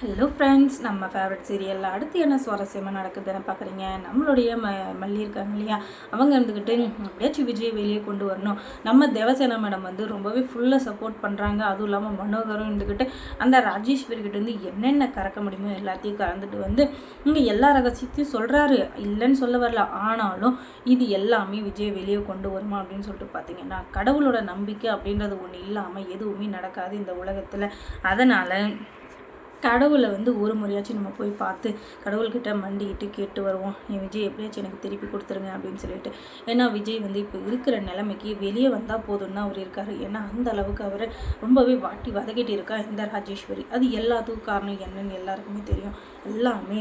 Hello friends நம்ம favourite சீரியலில் அடுத்து என்ன சுவாரஸ்யமாக நடக்குதுன்னு பார்க்குறீங்க? நம்மளுடைய ம மல்லி இருக்காங்க இல்லையா? அவங்க இருந்துக்கிட்டு எப்படியாச்சும் விஜய் வெளியே கொண்டு வரணும். நம்ம தேவசேனா மேடம் வந்து ரொம்பவே ஃபுல்லாக சப்போர்ட் பண்ணுறாங்க அதுவும் இல்லாமல் மனோகரும் இருந்துக்கிட்டு அந்த ராஜேஸ்வரி கிட்ட வந்து என்னென்ன கறக்க முடியுமோ எல்லாத்தையும் கறந்துட்டு வந்து இங்கே எல்லா ரகசியத்தையும் சொல்கிறாரு இல்லைன்னு சொல்ல வரல. ஆனாலும் இது எல்லாமே விஜய் வெளியே கொண்டு வருமா? அப்படின்னு சொல்லிட்டு பார்த்தீங்கன்னா கடவுளோட நம்பிக்கை அப்படின்றது ஒன்று இல்லாமல் எதுவுமே நடக்காது இந்த உலகத்தில். அதனால் கடவுளை வந்து ஒரு முறையாச்சும் நம்ம போய் பார்த்து கடவுள்கிட்ட மண்டிக்கிட்டு கேட்டு வருவோம். என் விஜய் எப்படியாச்சும் எனக்கு திருப்பி கொடுத்துருங்க அப்படின்னு சொல்லிட்டு. ஏன்னா விஜய் வந்து இப்போ இருக்கிற நிலைமைக்கு வெளியே வந்தால் போதும்னு அவர் இருக்கார். ஏன்னா அந்த அளவுக்கு அவர் ரொம்பவே வாட்டி வதக்கிட்டு இருக்கா இந்த ராஜேஸ்வரி. அது எல்லாத்துக்கும் காரணம் என்னன்னு எல்லாருக்குமே தெரியும். எல்லாமே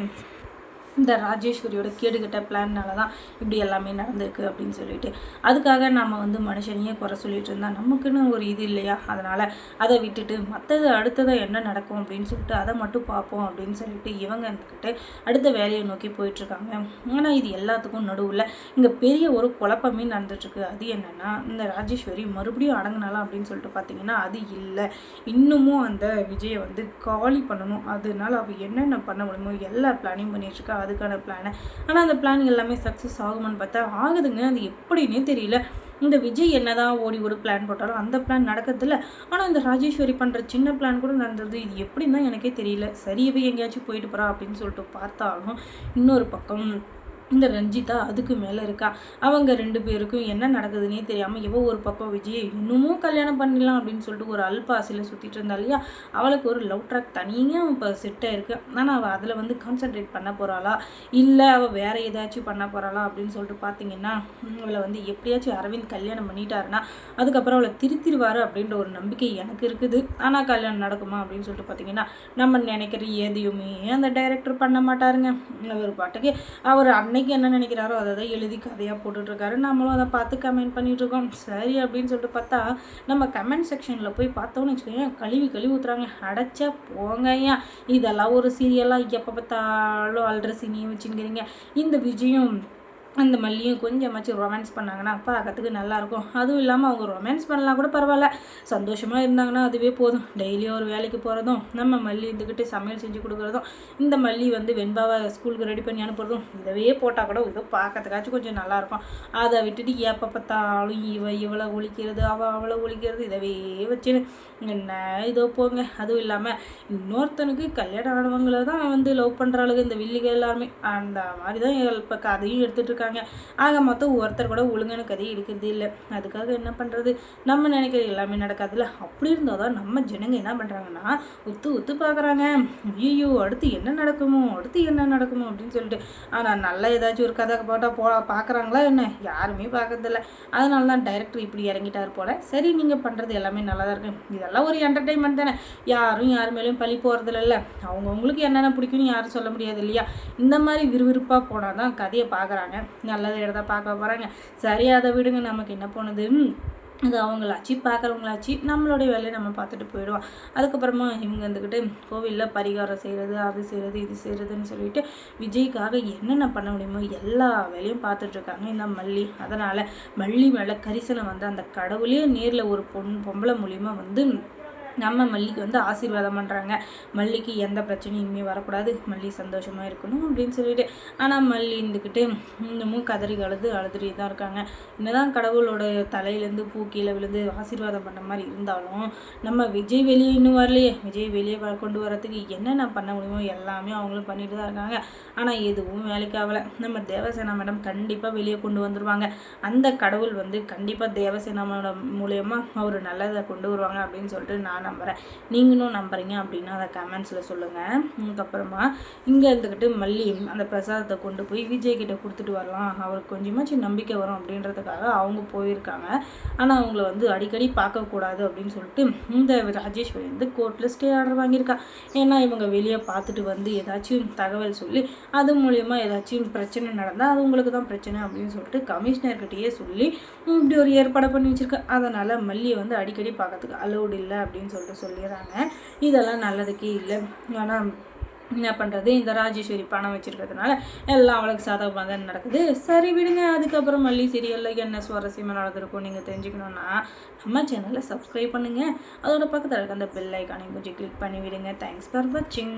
இந்த ராஜேஸ்வரியோட கேடுகட்ட பிளான்னால தான் இப்படி எல்லாமே நடந்திருக்கு அப்படின்னு சொல்லிட்டு. அதுக்காக நம்ம வந்து மனுஷனையே குறை சொல்லிட்டு இருந்தால் நமக்குன்னு ஒரு இது இல்லையா? அதனால் அதை விட்டுட்டு மற்றது அடுத்ததாக என்ன நடக்கும் அப்படின்னு சொல்லிட்டு அதை மட்டும் பார்ப்போம் அப்படின்னு சொல்லிட்டு இவங்க இருந்துக்கிட்டு அடுத்த வேலையை நோக்கி போயிட்டுருக்காங்க. ஆனால் இது எல்லாத்துக்கும் நடுவில் இங்கே பெரிய ஒரு குழப்பமே நடந்துட்டுருக்கு. அது என்னென்னா இந்த ராஜேஸ்வரி மறுபடியும் அடங்கினாலாம் அப்படின்னு சொல்லிட்டு பார்த்தீங்கன்னா அது இல்லை. இன்னமும் அந்த விஜயை வந்து காலி பண்ணணும். அதனால அவள் என்னென்ன பண்ண முடியுமோ எல்லா பிளானிங் பண்ணிட்டுருக்கா. அதுக்கான பிளானை ஆனால் அந்த பிளான் எல்லாமே சக்ஸஸ் ஆகுமான்னு பார்த்தா ஆகுதுங்க. அது எப்படின்னே தெரியல. இந்த விஜய் என்னதான் ஓடி ஒரு பிளான் போட்டாலும் அந்த பிளான் நடக்கிறதில்ல. ஆனால் இந்த ராஜேஸ்வரி பண்ணுற சின்ன பிளான் கூட நடந்தது. இது எப்படின்னு தான் எனக்கே தெரியல. சரியவே எங்கேயாச்சும் போயிட்டு போகிறா அப்படின்னு சொல்லிட்டு பார்த்தாலும் இன்னொரு பக்கம் இந்த ரஞ்சிதா அதுக்கு மேலே இருக்கா? அவங்க ரெண்டு பேருக்கும் என்ன நடக்குதுன்னே தெரியாமல் இவ ஒரு பக்கம் விஜய் இன்னமும் கல்யாணம் பண்ணிடலாம் அப்படின்னு சொல்லிட்டு ஒரு அல்பாசியில் சுற்றிட்டு இருந்தா இல்லையா? அவளுக்கு ஒரு லவ் ட்ராக் தனியாக இப்போ செட்டாக இருக்குது ஆனால் அவள் அதில் வந்து கான்சென்ட்ரேட் பண்ண போகிறாளா இல்லை அவள் வேறு ஏதாச்சும் பண்ண போகிறாளா அப்படின்னு சொல்லிட்டு பார்த்தீங்கன்னா அவளை வந்து எப்படியாச்சும் அரவிந்த் கல்யாணம் பண்ணிட்டாருன்னா அதுக்கப்புறம் அவளை திருத்திடுவார் அப்படின்ற ஒரு நம்பிக்கை எனக்கு இருக்குது. ஆனால் கல்யாணம் நடக்குமா அப்படின்னு சொல்லிட்டு பார்த்தீங்கன்னா நம்ம நினைக்கிற எதையுமே அந்த டைரக்டர் பண்ண மாட்டாருங்க. அவர் பாட்டுக்கு அவர் அன்னை அன்னைக்கு என்ன நினைக்கிறாரோ அதை தான் எழுதி கதையாக போட்டுட்ருக்காரு. நம்மளும் அதை பார்த்து கமெண்ட் பண்ணிகிட்ருக்கோம் சரி அப்படின்னு சொல்லிட்டு பார்த்தா நம்ம கமெண்ட் செக்ஷனில் போய் பார்த்தோன்னு வச்சுக்கோங்க கழுவி கழுவி ஊற்றுறாங்க அடைச்சா போங்க ஏன் இதெல்லாம் ஒரு சீரியலாக எப்போ பார்த்தாலும் அல்ற சீனியும் வச்சுங்கிறீங்க. இந்த விஜயம் அந்த மல்லியும் கொஞ்சமாச்சும் ரொமான்ஸ் பண்ணாங்கன்னா பார்க்கறதுக்கு நல்லாயிருக்கும் அதுவும் இல்லாமல் அவங்க ரொமான்ஸ் பண்ணலாம் கூட பரவாயில்ல. சந்தோஷமாக இருந்தாங்கன்னா அதுவே போதும். டெய்லியும் ஒரு வேலைக்கு போகிறதும் நம்ம மல்லி இருந்துக்கிட்டு சமையல் செஞ்சு கொடுக்குறதும் இந்த மல்லி வந்து வெண்பாவை ஸ்கூலுக்கு ரெடி பண்ணி அனுப்புறதும் இதவே போட்டால் கூட இதோ பார்க்கறதுக்காச்சும் கொஞ்சம் நல்லாயிருக்கும் அதை விட்டுட்டு எப்போ பார்த்தாலும் இவ இவ்வளோ ஒழிக்கிறது அவள் அவ்வளோ ஒழிக்கிறது இதவே வச்சுன்னு என்ன இதோ போங்க. அதுவும் இல்லாமல் இன்னொருத்தனுக்கு கல்யாணம் ஆனவங்களை தான் வந்து லவ் பண்ணுற அளவுக்கு இந்த வில்லிகள் எல்லாருமே. அந்த மாதிரி தான் இப்போ கதையும் எடுத்துகிட்டு இருக்காங்க. இருக்காங்க ஆக மொத்தம் ஒருத்தர் கூட ஒழுங்கான கதையை எடுக்கிறது இல்லை. அதுக்காக என்ன பண்ணுறது நம்ம நினைக்கிறது எல்லாமே நடக்காதுல்ல. அப்படி இருந்தால் தான் நம்ம ஜனங்க என்ன பண்ணுறாங்கன்னா ஒத்து ஒத்து பார்க்குறாங்க ஐயோ அடுத்து என்ன நடக்குமோ அடுத்து என்ன நடக்குமோ அப்படின்னு சொல்லிட்டு. ஆனால் நல்லா ஏதாச்சும் ஒரு கதை போட்டால் போ பார்க்குறாங்களா என்ன? யாருமே பார்க்கறதில்ல அதனால தான் டைரக்டர் இப்படி இறங்கிட்டார் போல். சரி நீங்கள் பண்ணுறது எல்லாமே நல்லா தான் இருக்கும் இதெல்லாம் ஒரு என்டர்டைன்மெண்ட் தானே. யாரும் யார் மேலேயும் பழி போகிறதில்ல அவங்கவுங்களுக்கு என்னென்ன பிடிக்கும்னு யாரும் சொல்ல முடியாது இல்லையா? இந்த மாதிரி விறுவிறுப்பாக போனால் தான் கதையை பார்க்குறாங்க நல்லது இடத்த பார்க்க போகிறாங்க சரி அதை விடுங்க நமக்கு என்ன போனது அது அவங்களாச்சு பார்க்குறவங்களாச்சு நம்மளுடைய வேலையை நம்ம பார்த்துட்டு போயிடுவோம். அதுக்கப்புறமா இவங்க வந்துக்கிட்டு கோவிலில் பரிகாரம் செய்கிறது அது செய்கிறது இது செய்கிறதுன்னு சொல்லிட்டு விஜய்க்காக என்னென்ன பண்ண முடியுமோ எல்லா வேலையும் பார்த்துட்ருக்காங்க. இந்த மல்லி அதனால் மல்லி மேலே கரிசனம் வந்து அந்த கடவுளே நேரில் ஒரு பொன் பொம்பளை மூலியமாக வந்து நம்ம மல்லிக்கு வந்து ஆசீர்வாதம் பண்ணுறாங்க மல்லிக்கு எந்த பிரச்சனையும் இனிமேல் வரக்கூடாது. மல்லி சந்தோஷமாக இருக்கணும் அப்படின்னு சொல்லிட்டு. ஆனால் மல்லி இருந்துக்கிட்டு இன்னமும் கதறி அழுது அழுதுறி தான் இருக்காங்க. என்னதான் கடவுளோட தலையிலேருந்து பூ கீழே விழுந்து ஆசீர்வாதம் பண்ண மாதிரி இருந்தாலும் நம்ம விஜய் வெளியே இன்னும் வரலையே. விஜய் வெளியே கொண்டு வரத்துக்கு என்னென்ன பண்ண முடியுமோ எல்லாமே அவங்களும் பண்ணிட்டு தான் இருக்காங்க. ஆனால் எதுவும் வேலைக்கு ஆகலை. நம்ம தேவசேனா மேடம் கண்டிப்பாக வெளியே கொண்டு வந்துடுவாங்க அந்த கடவுள் வந்து கண்டிப்பாக தேவசேனா மேடம் மூலயமா அவர் நல்லதை கொண்டு வருவாங்க அப்படின்னு சொல்லிட்டு நான் நம்புகிறேன் நீங்களும் நம்புறீங்க அப்படின்னா அதை கமெண்ட்ஸில் சொல்லுங்கள் அதுக்கப்புறமா இங்கே இருந்துக்கிட்டு மல்லி அந்த பிரசாதத்தை கொண்டு போய் விஜய் கிட்டே கொடுத்துட்டு வரலாம். அவருக்கு கொஞ்சமாச்சும் நம்பிக்கை வரும் அப்படின்றதுக்காக அவங்க போயிருக்காங்க. ஆனால் அவங்கள வந்து அடிக்கடி பார்க்கக்கூடாது அப்படின்னு சொல்லிட்டு இந்த ராஜேஸ்வரி வந்து கோர்ட்டில் ஸ்டே ஆர்டர் வாங்கியிருக்கா. ஏன்னா இவங்க வெளியே பார்த்துட்டு வந்து ஏதாச்சும் தகவல் சொல்லி அது மூலயமா ஏதாச்சும் பிரச்சனை நடந்தால் அது உங்களுக்கு தான் பிரச்சனை அப்படின்னு சொல்லிட்டு கமிஷனர்கிட்டயே சொல்லி இப்படி ஒரு ஏற்பாடு பண்ணி வச்சுருக்கா. அதனால் மல்லியை வந்து அடிக்கடி பார்க்கறதுக்கு அலௌடு இல்லை அப்படின்னு சொல்லிட்டு சொல்லிடுறாங்க. இதெல்லாம் நல்லதுக்கே இல்லை. ஆனால் என்ன பண்ணுறது இந்த ராஜேஸ்வரி பணம் வச்சுருக்கிறதுனால எல்லாம் அவளுக்கு சாதகமாக தான் நடக்குது. சரி விடுங்க. அதுக்கப்புறம் மல்லி சீரியலில் என்ன சுவாரஸ்யமாக நடந்திருக்கும் நீங்கள் தெரிஞ்சுக்கணுன்னா நம்ம சேனலை சப்ஸ்கிரைப் பண்ணுங்கள் அதோட பக்கத்தில் இருக்க அந்த பெல் ஐக்கானையும் கொஞ்சம் கிளிக் பண்ணி விடுங்க தேங்க்ஸ் ஃபார் வாட்சிங்